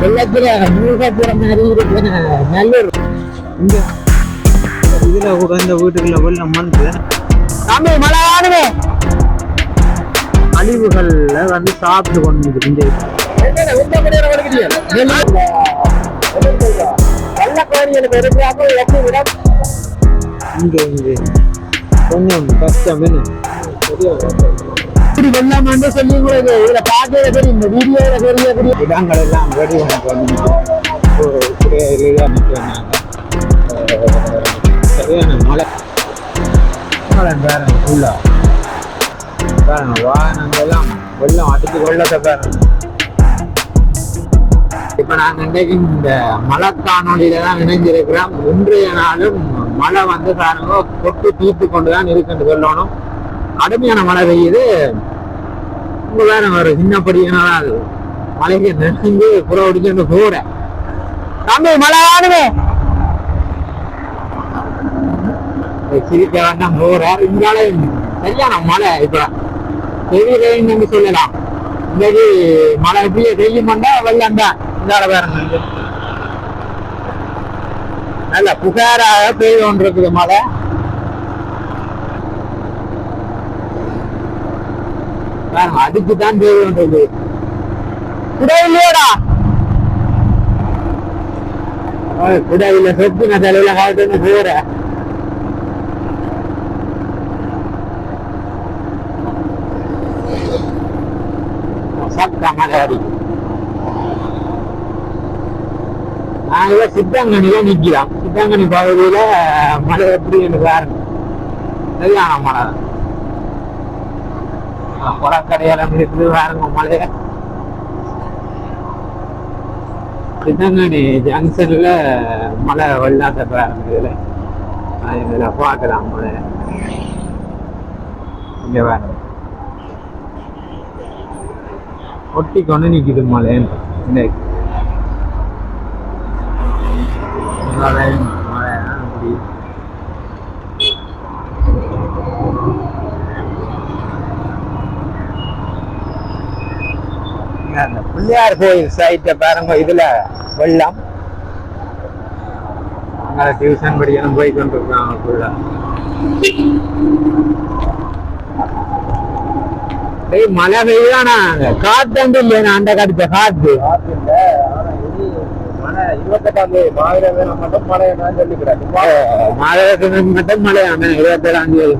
வெள்ளத்துல மூழ்க போற மாதிரி இருக்கு நல்லூர். இங்க. இதுல கூட இந்த வீட்டுக்குள்ள வெள்ளம் வந்து தம்பி மழை வாடுவே அழிவுகள்ல வந்து சாப்பிட்டு கொண்டு இந்த இங்க இங்க கொஞ்சம் கஷ்டம் என்ன? இப்படி வெள்ளம் வந்து சொல்லி உங்களுக்கு இதுல பார்க்கவே தெரியும். இந்த வீடியோல தெரியக்கூடிய இடங்கள் எல்லாம் ரெடி பண்ணி ஒரு இதாக நிற்கிறாங்க. சரியான மழை? மழை பாருங்க ஃபுல்லா பாருங்க வாகனங்கள் எல்லாம் வெள்ளம் அடித்து கொள்ளத்தை பாருங்க இப்ப நாங்க இன்றைக்கு இந்த மழை காணொலியில தான் இணைஞ்சிருக்கிறோம். இன்றைய நாளும் மழை வந்து பாருங்க கொட்டு தீர்த்து கொண்டுதான் இருக்குன்னு சொல்லணும். கடுமையான மழை பெய்யுது. இங்க வேற ஒரு அது? மழைக்கு நினைஞ்சு புற அடிச்சு போறேன் தம்பி மழை வாடுவே சிரிக்க வேண்டாம் போறார் இங்கால சரியான மழை இப்ப. தெரியலன்னு சொல்லலாம். இன்னைக்கு மழை எப்படியே பெய்யுமாண்டா வெள்ளம் தான். இந்தால வேற நல்ல புகாராக பெய்து கொண்டிருக்குது மழை. பாருங்க அடிச்சு தான் பெய்து குடை இல்லையோடா குடை இல்ல சொத்து நான் தலையில காட்டுன்னு செய்யற சத்தா மழை அடிக்கும் நாங்கள சித்தாங்கனில நிக்கிறோம் சித்தாங்கனி பகுதியில மழை எப்படி என்று பாருங்க. சரியான மழை குளக்கடையில இருக்குது வேறங்க மழைய சித்தாங்கனி ஜங்ஷன்ல மழை வெள்ளாத்த பாருங்க இதுல பார்க்கலாம் மழை இங்கே வேற ஒட்டி கொண்டு நிற்கிது மழை இன்னைக்கு மழை மழை அப்படி இங்க அந்த பிள்ளையார் கோயில் சைட்டை பாருங்க இதுல வெள்ளம். அங்கே டியூஷன் படிக்கணும் போய் கொண்டிருக்காங்க ஃபுல்லா டேய் மழை பெய்யுதானா காத்து இல்லையா அந்த காட்டு காத்து. மட்டும் மழை மட்டும் மழையான இருபத்தேழாம் தேதி.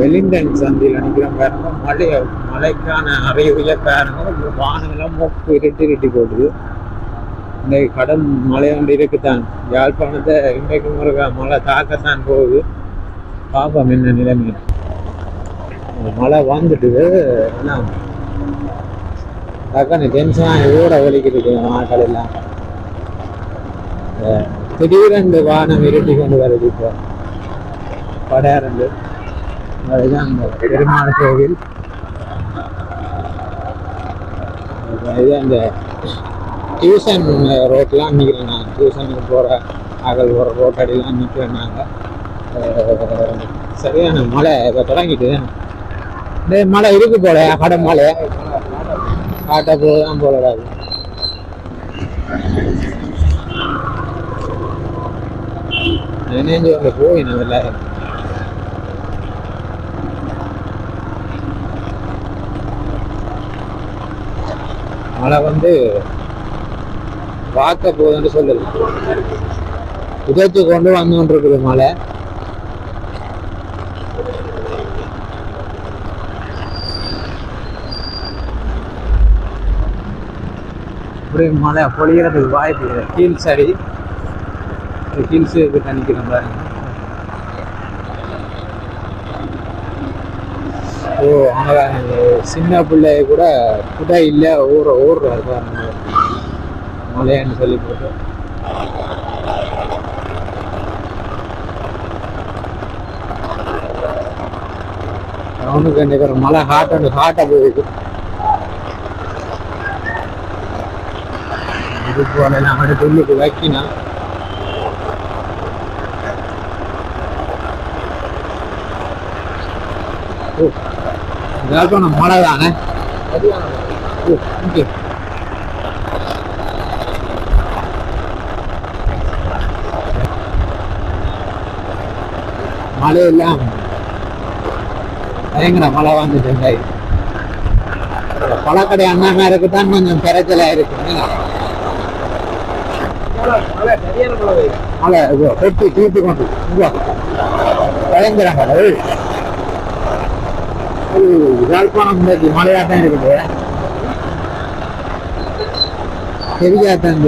வெலிங்டன் சந்தியில் நினைக்கிறோம் பாருங்க. மழை மழைக்கான அறையுடைய பாருங்க. வானங்கள்லாம் மூக்கு இருட்டி இருட்டி போடுது இன்னைக்கு கடும் மழையாண்டு இருக்குத்தான். யாழ்ப்பாணத்தை இன்றைக்கு முருகா மழை தாக்கத்தான் போகுது. பாப்போம் என்ன நிலைமை? மழை வந்துட்டுது என்ன? டக்குன்னு டென்ஷனாக ஊட ஒலிக்கிட்டு ஆட்கள் எல்லாம். திடீரென்று வானம் இருட்டி கொண்டு வருது இப்போ. படையாரண்டு அதுதான் அந்த பெருமாள் கோவில். இது அந்த டியூஷன் ரோட்லாம் நிற்கிறேன் நான் டியூஷனுக்கு போகிற அகல் போகிற ரோட்டடிலாம் நிற்கிறேன் நாங்கள் சரியான மழை இப்போ தொடங்கிட்டு. இந்த மழை இருக்கு போல கடன் மழை காட்ட போதான் போலடாது நினைஞ்சு அங்கே போய் நல்ல மழை வந்து பார்க்க போகுதுன்னு சொல்லுது உதச்சு கொண்டு வந்து கொண்டிருக்குது மழை அப்படியே மழை பொழிகிறதுக்கு வாய்ப்பு இல்லை. ஹீல்ஸ் அடி ஹீல்ஸ் கிட்ட மாதிரி ஓ அங்கே சின்ன பிள்ளை கூட குடை இல்லை ஊற ஊடுறாரு பாருங்க. மழைன்னு சொல்லி போட்டு. அவனுக்கு நினைக்கிற மழை ஹாட் அண்ட் ஹாட்டாக போயிருக்கு இது போல நம்ம உள்ளுக்கு வைக்கணும். யாழ்ப்பாணம் மழை தானே? ஓகே இங்கே. மழை எல்லாம் பயங்கர மழை வந்துட்டு பழக்கடை அண்ணாமேருக்கு இருக்குதான் கொஞ்சம் பெறச்சலா இருக்கு. மழை வெட்டி தீர்த்து கொண்டு. பயங்கர மழை. யாழ்ப்பாணம் இன்னைக்கு மழையாட்டம் இருக்குது. தெரியாதான்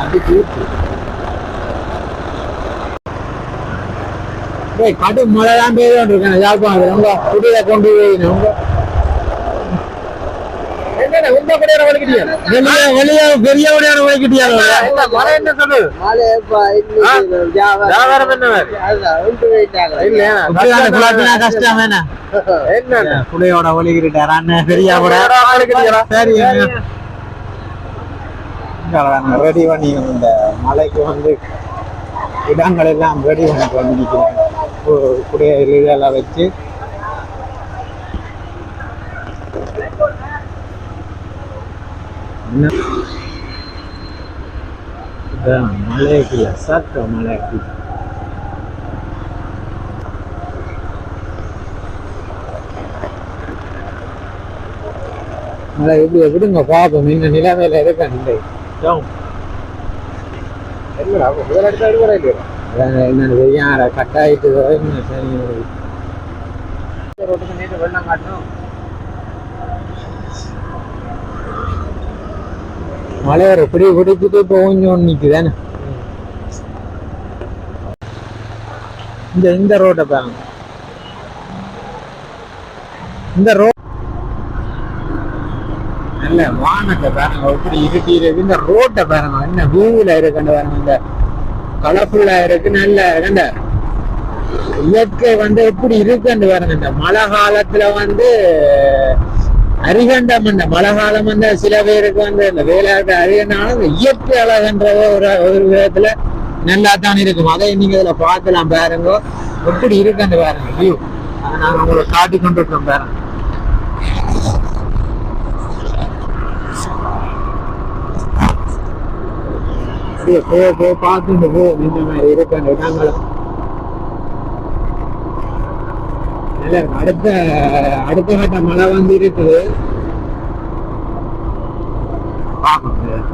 அது தூத்து கடும் மழை தான் பெய்து கொண்டிருக்கேன் யாழ்ப்பாணத்தில் உங்க குடியில கொண்டு போய் வெளியே வெளியே பெரிய உடையான வலிக்கிட்டியா மழை என்ன சொல்லு வியாபாரம். என்ன இல்லையா? கஷ்டம் என்ன? என்ன? புளியோட ஒலிக்கிட்டார் அண்ணன் பெரிய சரி ரெடி பண்ணி இந்த மலைக்கு வந்து இடங்கள் எல்லாம் ரெடி பண்ணிட்டு வந்து நிற்கிறேன் வச்சு என்ன? இதான் மலைக்கு சத்த மலைக்கு மழை எப்படி எப்படிங்க பார்ப்போம் இந்த நிலைமையில இருக்க இல்லை. தெரியாத கட்டாயிட்டு வெள்ளம் காட்டணும். மலையார் எப்படி பிடிச்சிட்டு இப்போ கொஞ்சம் இந்த இந்த ரோட்டை பாருங்க. இந்த ரோட் நல்ல வானத்தை பாருங்க எப்படி இருட்டி இருக்கு. இந்த ரோட்டை பாருங்க என்ன வியூவில் இருக்குன்னு பாருங்க. இந்த கலர்ஃபுல்லா இருக்கு நல்ல இந்த இயற்கை வந்து எப்படி இருக்குன்னு பாருங்க. இந்த மழை காலத்துல வந்து அரிகண்டம் இந்த மழை காலம் வந்து சில பேருக்கு வந்து இந்த வேலையாட்டு அரிகண்டாலும் இயற்கை அழகுன்றதோ ஒரு ஒரு விதத்துல நல்லா தான் இருக்கும். அதை நீங்க இதுல பார்க்கலாம் பாருங்க. எப்படி இருக்குன்னு பாருங்க. வியூ நாங்க உங்களுக்கு காட்டி கொண்டு இருக்கோம் பாருங்க. அப்படியே போ போ பார்த்துட்டு போ. இந்த மாதிரி இருக்கு அந்த இடங்களும் நல்லா இருக்கு. அடுத்த அடுத்த கட்ட மழை வந்து இருக்குது பார்க்கணும்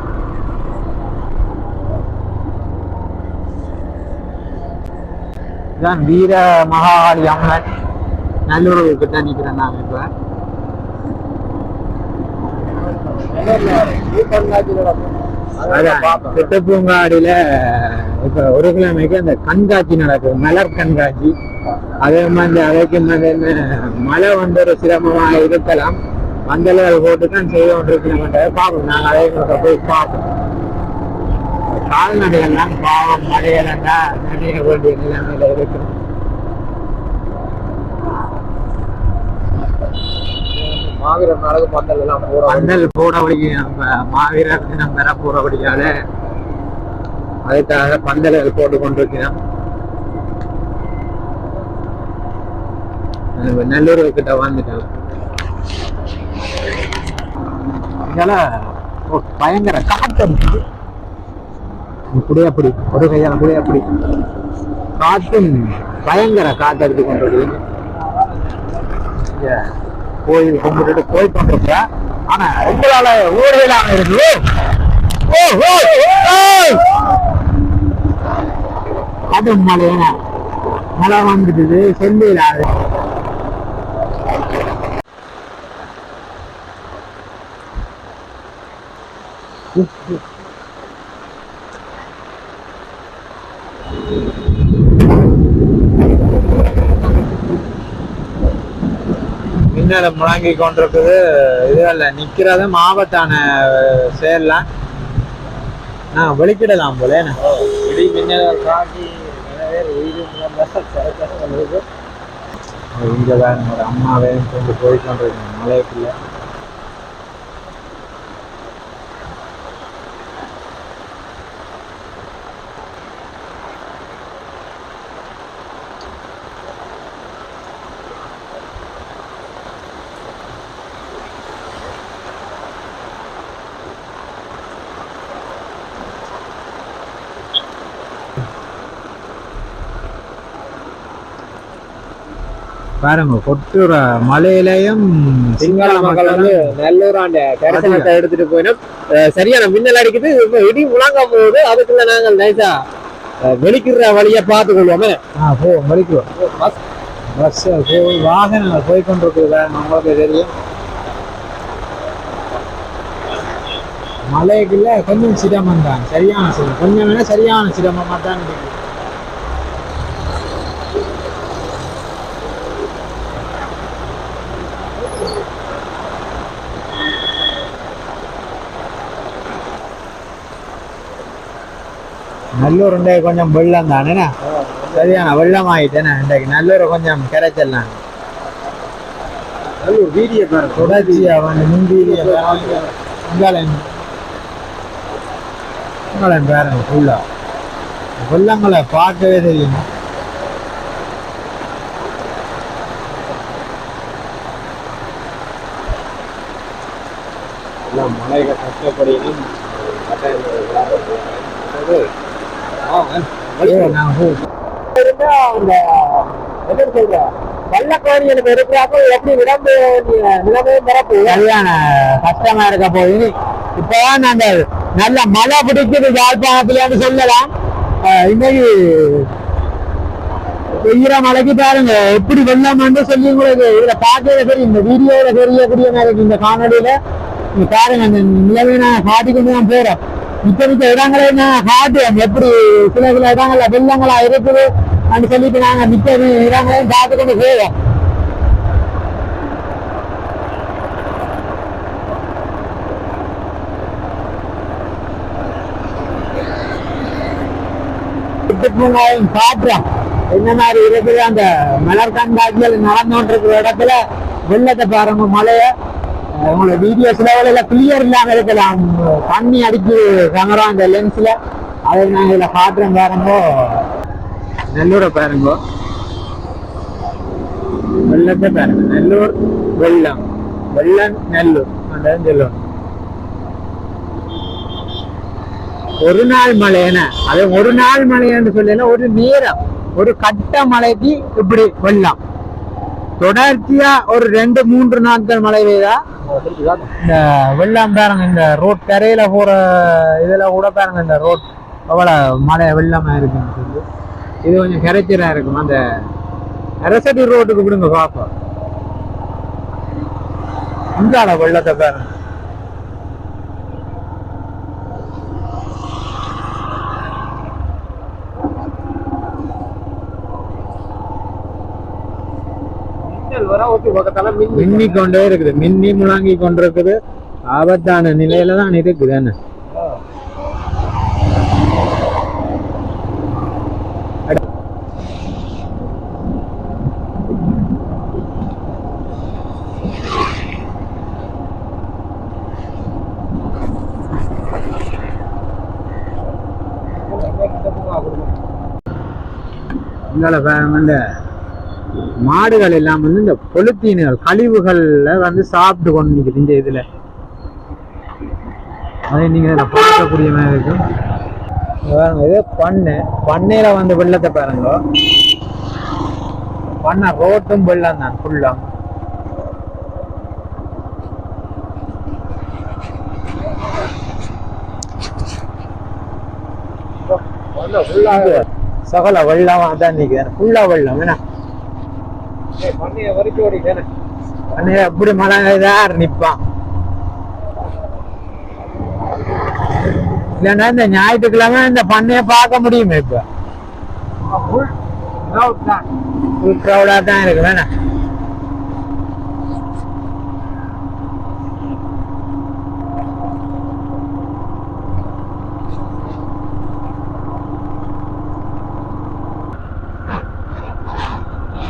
இதான் வீர மகாகாளி அம்மன். நல்லுறவு கிட்ட நிக்கிறேன் நான் இப்ப. அதான், திட்டப்பூங்காடியில இப்ப ஒரு கிழமைக்கு அந்த கண்காட்சி நடக்குது. மலர் கண்காட்சி. அதே மாதிரி அதைக்கு மாதிரி மழை வந்து ஒரு சிரமமா இருக்கலாம். மஞ்சள் போட்டு தான் செய்து கொண்டிருக்கிறோம் பார்ப்போம். நாங்கள் அதே போய் பார்ப்போம். கால்நடைகள்லாம் பாவம் மழையிலண்டா நடைய வேண்டிய நிலைமையில இருக்கு. மாவீரர் நாடக பந்தல் எல்லாம் போற பந்தல் போடபடி நம்ம மாவீரர் தினம் பெற போறபடியால அதுக்காக பந்தல்கள் போட்டு கொண்டிருக்கிறோம். நெல்லூர் நல்லூர் கிட்ட வந்துட்டோம். இதெல்லாம் பயங்கர காற்று அடிக்குது. இப்படியே அப்படி ஒரு கையால் அப்படியே அப்படி. காற்றும் பயங்கர காற்று அடித்து கொண்டிருக்குது கோயில் கும்பிட்டுட்டு போய் கொண்டிருக்க ஆனா உங்களால ஊரையிலாம இருக்கு ஓ, ஓ, ஓ! கடும் மழையான மழை வந்துடுது செல்லிடாது மின்னல் முழங்கி கொண்டிருக்குது. இது அல்ல நிக்கிறது ஆபத்தான செயல்லாம் நான் வெளிக்கிடலாம் போல? இடி மின்னல் உயிரிழந்த இங்க வேற ஒரு அம்மாவே கொண்டு போய் கொண்டிருக்கேன். மலைக்குள்ள பாருங்க கொட்டுற மலையிலையும் சிங்கள மக்கள் வந்து நல்லூர் ஆண்ட கரிசனத்தை எடுத்துட்டு போயிடும். சரியான மின்னல் அடிக்குது. இடி முழங்க போகுது. அதுக்குள்ள நாங்கள் நைஸா வெளிக்கிற வழியை பார்த்து கொள்வோமே ஆ போ வலிக்குவோம் பஸ் போய் வாகனங்கள் போய் கொண்டிருக்குது உங்களுக்கு தெரியும். மலைக்குள்ள கொஞ்சம் சிரமம் தான் சரியான சிரமம். கொஞ்சம் சரியான சிரமமா தான் இருக்கு நல்லூர் இன்றைக்கு கொஞ்சம் வெள்ளம் தானே சரியான வெள்ளம் ஆயிட்டேனே இன்றைக்கு நல்லூரை கொஞ்சம் கிடைச்சிடலாம் நல்லூர் வீடியோ பாருங்க. தொடர்ச்சியா வந்து முந்திரிய உங்களையும் உங்களையும் பாருங்க ஃபுல்லா வெள்ளங்களை பார்க்கவே தெரியும். மலைகள் கஷ்டப்படினும் நாங்கள் போ எப்படி விடம்பு நிலைமையும் சரியான கஷ்டமா இருக்க போய் இப்பதான் நாங்கள் நல்ல மழை பிடிக்குது யாழ்ப்பாணத்துலன்னு சொல்லலாம். அஹ் இன்னைக்கு பெய்கிற மழைக்கு பாருங்க எப்படி வெள்ளம் சொல்லி உங்களுக்கு இதுல பார்க்கவே சரி இந்த வீடியோல தெரியக்கூடிய மாதிரி இருக்கு இந்த காணொலியில நீங்க பாருங்க இந்த நிலவை நான் காட்டிக்கொண்டு கொண்டு போறேன் போறோம் இப்ப இருக்க நான் காட்டுவோம் எப்படி சில சில இடங்கள்ல வெள்ளங்களா இருக்குது. அப்படின்னு சொல்லிட்டு நாங்க மிக்க இடங்களையும் பார்த்து கொண்டு செய்வோம் சுற்றுச்சூழலையும் என்ன மாதிரி இருக்குது? அந்த மலர் கண்காட்சியில் நடந்து கொண்டிருக்கிற இடத்துல வெள்ளத்தை பாருங்க மலையை. உங்களோட வீடியோ சில கிளியர் இல்லாம இருக்கலாம். தண்ணி அடிச்சு கேமரா அந்த லென்ஸ்ல அதை நாங்க இதுல பாத்திரம் பாருங்க. நெல்லூரை பாருங்க. வெள்ளத்தை பாருங்க. நெல்லூர் வெள்ளம். வெள்ளம் நெல்லூர். அந்த சொல்லுவோம் ஒரு நாள் மழைன்னு அது ஒரு நாள் மழைன்னு சொல்லல ஒரு நேரம். ஒரு கட்ட மழைக்கு இப்படி வெள்ளம். தொடர்ச்சியா ஒரு ரெண்டு மூன்று நாட்கள் மழை பெய்தா? இந்த வெள்ளம் பாருங்க இந்த ரோட் கரையில போற இதுல கூட பாருங்க இந்த ரோட் அவ்வளவு மழை வெள்ளமா இருக்குன்னு சொல்லி. இது கொஞ்சம் கரைச்சலா இருக்கும்? அந்த அரசடி ரோட்டுக்கு விடுங்க பாப்போம். இந்த வெள்ளத்தை பாருங்க மின்னல் வர ஓகே பக்கத்தால மின் மின்னி கொண்டே இருக்குது. மின்னி முழங்கி கொண்டிருக்குது. ஆபத்தான நிலையில தான் இருக்குது என்ன இங்கால மாடுகள் எல்லாம் வந்து இந்த பொலித்தீன்கள் கழிவுகள்ல வந்து சாப்பிட்டு கொண்டு இந்த இதுல. அதை நீங்க இதில் பார்க்கக்கூடிய மாதிரி இருக்கும் பாருங்க இது பண்ணை. பண்ணையில வந்து வெள்ளத்தை பாருங்க. பண்ணை ரோட்டும் வெள்ளம் தான் ஃபுல்லா சகல வெள்ளமா அதான் நீங்க ஃபுல்லா வெள்ளம் என்ன? அண்ணே எப்படி மழை பெய்தார் நிப்பான். இல்லைன்னா இந்த ஞாயிற்றுக்கிழமை இந்த பண்ணைய பார்க்க முடியுமே இப்ப? ஃபுல் டவுட் தான். ஃபுல் க்ரௌடா தான் இருக்கு வேணாம்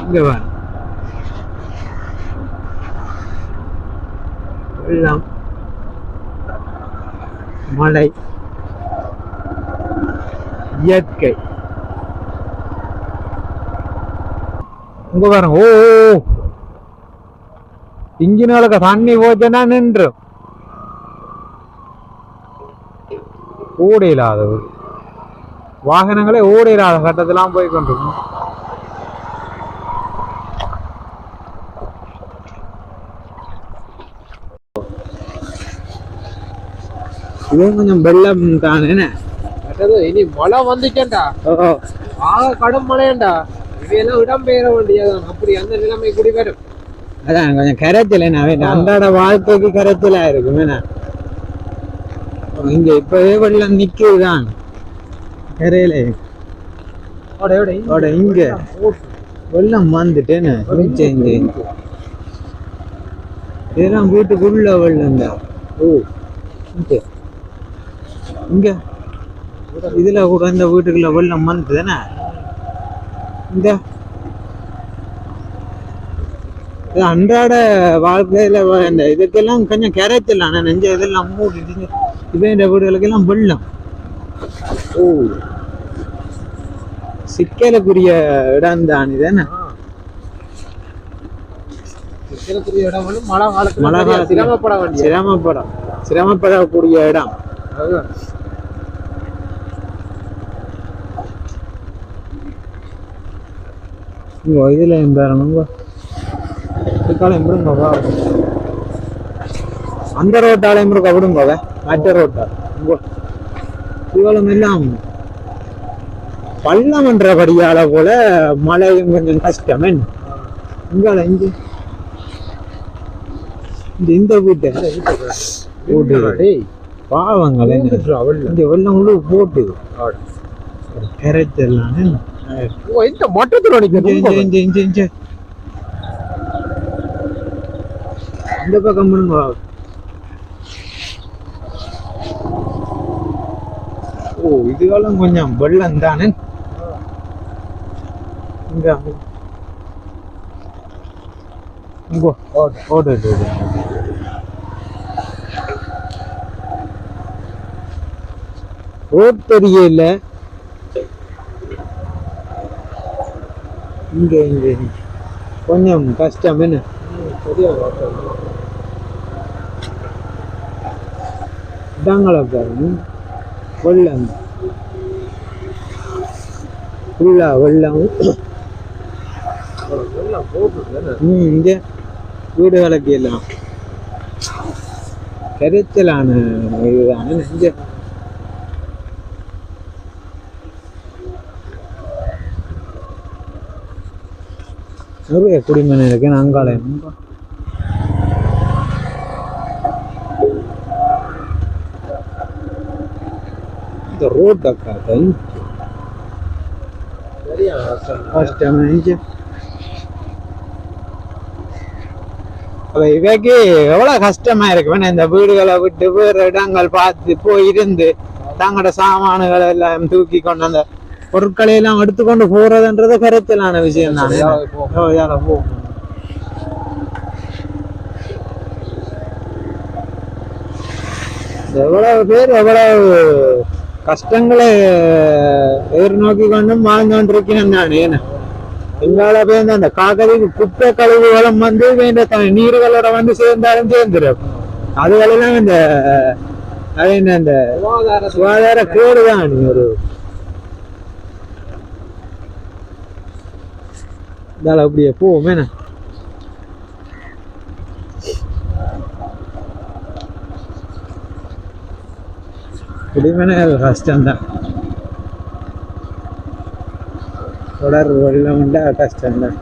இங்க வா வெள்ளம் மழை. இயற்கை. இங்க பாருங்க ஓ ஓ. தண்ணி போச்சுன்னா நின்று ஓட இல்லாத வாகனங்களே ஓட இல்லாத கட்டத்தெல்லாம் போய் கொண்டிருக்கும் இதுவும் கொஞ்சம் வெள்ளம் தானே மற்றது இனி மழை வந்துச்சேன்டா. ஓ ஆக கடும் மழையண்டா இவையெல்லாம் இடம்பெயர வேண்டியதான் அப்படி அந்த நிலைமை கூடி வரும். அதான் கொஞ்சம் கரைச்சல் என்ன? அன்றாட வாழ்க்கைக்கு கரைச்சலா இருக்கும் என்ன? இங்க இப்பவே வெள்ளம் நிக்குதுதான். கரையில. இங்க. வெள்ளம் வந்துட்டேன்னு. இதெல்லாம் வீட்டுக்குள்ள வெள்ளம் தான் ஓ இங்க. இதுல கூட இந்த வீட்டுக்குள்ள வெள்ளம் வந்துதானே இந்த இது அன்றாட வாழ்க்கையில இந்த இதுக்கெல்லாம் கொஞ்சம் கரைச்சல் ஆனா நெஞ்ச இதெல்லாம் மூடிட்டு இதே இந்த வீடுகளுக்கெல்லாம் வெள்ளம் ஓ. சிக்கலுக்குரிய இடம் தான் இதுதானே வந்து மழை காலத்துல சிரமப்பட வேண்டிய சிரமப்படும் சிரமப்படக்கூடிய இடம். பாருங்க இதுக்காலம் விடுங்க வா அந்த ரோட்டாலையும் இருக்க விடுங்க வே. மற்ற ரோட்டா இங்க இவ்வளவு எல்லாம் பள்ளம் என்றபடியால போல மழையும் கொஞ்சம் கஷ்டம் இங்கால இங்க இந்த இந்த வீட்டு வீட்டு பாவங்கள். இந்த வெள்ளம் உள்ள போட்டு கரைச்சல்லாம் இங்க, நிக்கணும் இங்க, இங்க, இங்க, இங்க. இந்த பக்கம் பண்ணுங்க. ஓ இதுவெல்லாம் கொஞ்சம் வெள்ளம் தானே? இங்க இங்கோ ஓடு ஓடு ஓடு. ரோட் தெரியல. இங்கே இங்கே. கொஞ்சம் கஷ்டம் என்ன? இதாங்களா பாருங்க வெள்ளம். ஃபுல்லா வெள்ளம். வெள்ளம் ம் இங்க வீடுகளுக்கு எல்லாம். கரைச்சலான இதுதானே இங்க. நிறைய குடிமனை இருக்கு அங்காலயம் இந்த ரோட் அக்கா சரியா கஷ்டம். கஷ்டம் இங்க இவைக்கு எவ்வளவு கஷ்டமா இருக்கு வேணா இந்த வீடுகளை விட்டு வேறு இடங்கள் பார்த்து போய் இருந்து தங்களோட சாமான்களை எல்லாம் தூக்கி கொண்டு அந்த பொருட்களை எல்லாம் எடுத்துக்கொண்டு போறதுன்றது கருத்தலான விஷயம் தானே யாராவது போ. ஓ, யாரோ போ. எவ்வளவு பேர் எவ்வளவு கஷ்டங்களை எதிர்நோக்கி கொண்டும் வாழ்ந்து கொண்டிருக்கிறேன் நான் ஏன்னா எங்கால பேருந்து அந்த காக்கதிக்கு குப்பை கழிவுகளும் வந்து நீர்களோட வந்து சேர்ந்தாலும் சேர்ந்துடும் அதுகளெல்லாம் இந்த அது என்ன இந்த சுகாதார சுகாதார கேடு தான் நீ ஒரு இதால அப்படியே போவோமே என்ன குடிமனை கஷ்டம்தான் தொடர் வெள்ளம் உண்டா கஷ்டம்தான்